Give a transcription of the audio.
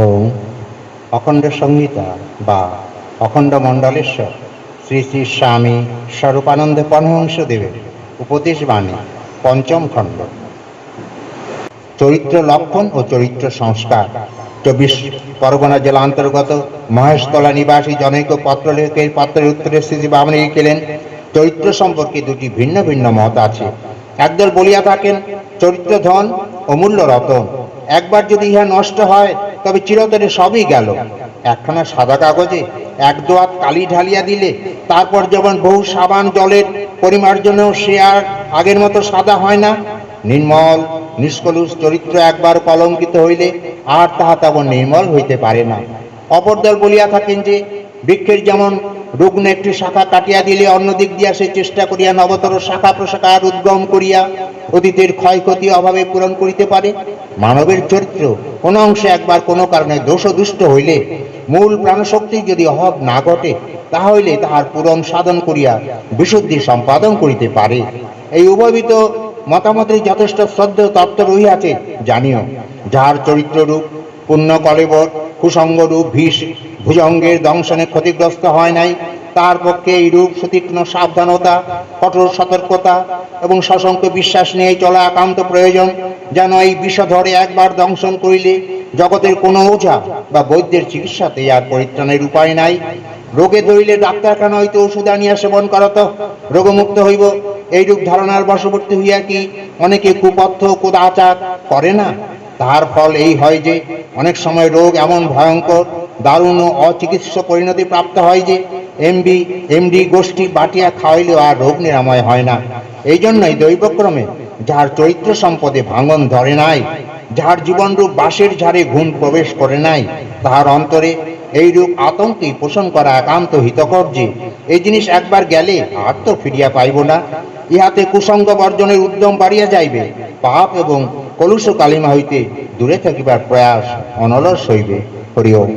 ওম অখণ্ড সংহিতা বা অখণ্ড মণ্ডলেশ্বর, শ্রী শ্রী স্বামী স্বরূপানন্দ পরমহংস দেবের উপদেশ বাণী, পঞ্চম খণ্ড। চরিত্র লক্ষণ ও চরিত্র সংস্কার, চব্বিশ পরগনা জেলা অন্তর্গত মহেশতলা নিবাসী জনৈক পত্রলেখকের পত্রের উত্তরে শ্রী বামনী লিখিলেন, চরিত্র সম্পর্কে দুটি ভিন্ন ভিন্ন মত আছে। একদল বলিয়া থাকেন চরিত্র ধন অমূল্য রতন একবার যদি ইহা নষ্ট হয় তবে চিরতরে সবই গেল। একখানা সাদা কাগজে এক দোয়াত কালি ঢালিয়া দিলে, তারপর যেমন বহু সাবান জলের পরিমার্জনেও সে আর আগের মতো সাদা হয় না, নির্মল, নিষ্কলুষ চরিত্র একবার কলঙ্কিত হইলে আর তাহা তেমন নির্মল হইতে পারে না। অপর দল বলিয়া থাকেন যে, বৃক্ষের যেমন রুগ্ন একটি শাখা কাটিয়া দিলে অন্য দিক দিয়া সে চেষ্টা করিয়া নবতর শাখা প্রশাখার উদ্গম করিয়া অতীতের ক্ষয়ক্ষতি অভাবে পূরণ করিতে পারে। মানবের চরিত্র কোন অংশে একবার কোনো কারণে দোষ দুষ্ট হইলে মূল প্রাণশক্তি যদি অভাব না ঘটে তাহা হইলে তাহার পূরণ সাধন করিয়া বিশুদ্ধি সম্পাদন করিতে পারে। এই উভবিত মতামতের যথেষ্ট শ্রদ্ধেয় তত্ত্ব রহিয়াছে, জানিও। যাহার চরিত্ররূপ পুণ্য কলেবর কুসঙ্গরূপ ভীষ ভুজঙ্গের দংশনে ক্ষতিগ্রস্ত হয় নাই তার পক্ষে এই রূপ সুতীক্ষ্ণ সাবধানতা, কঠোর সতর্কতা এবং সশঙ্ক বিশ্বাস নিয়ে চলা একান্ত প্রয়োজন, যেন এই বিষধরে একবার দংশন করিলে জগতের কোনো ওঝা বা বৈদ্যের চিকিৎসাতে আর পরিত্রাণের উপায় নাই। রোগে ধরিলে ডাক্তারখানা হইতে ওষুধ আনিয়া সেবন করত রোগমুক্ত হইব। এইরূপ ধারণার বশবর্তী হইয়া কি অনেকে কুপথ্য কুদাচার করে না? তাহার ফল এই হয় যে, অনেক সময় রোগ এমন ভয়ঙ্কর, দারুণ ও অচিকিৎসা পরিণতি প্রাপ্ত হয় যে এমবি এমডি গোষ্ঠী বাটিয়া খাওয়াইলেও আর রোগ নিরাময় হয় না। এই জন্যই দৈবক্রমে যাহার চরিত্র সম্পদে ভাঙন ধরে নাই যাহার জীবনরূপ বাঁশের ঝাড়ে ঘুম প্রবেশ করে নাই, তাহার অন্তরে এই রূপ আতঙ্কে পোষণ করা একান্ত হিতকর যে, এই জিনিস একবার গেলে আর তো ফিরিয়া পাইব না। ইহাতে কুসঙ্গ বর্জনের উদ্যম বাড়িয়া যাইবে, পাপ এবং কলুষ কালিমা হইতে দূরে থাকিবার প্রয়াস অনলস হইবে। হরি ওম।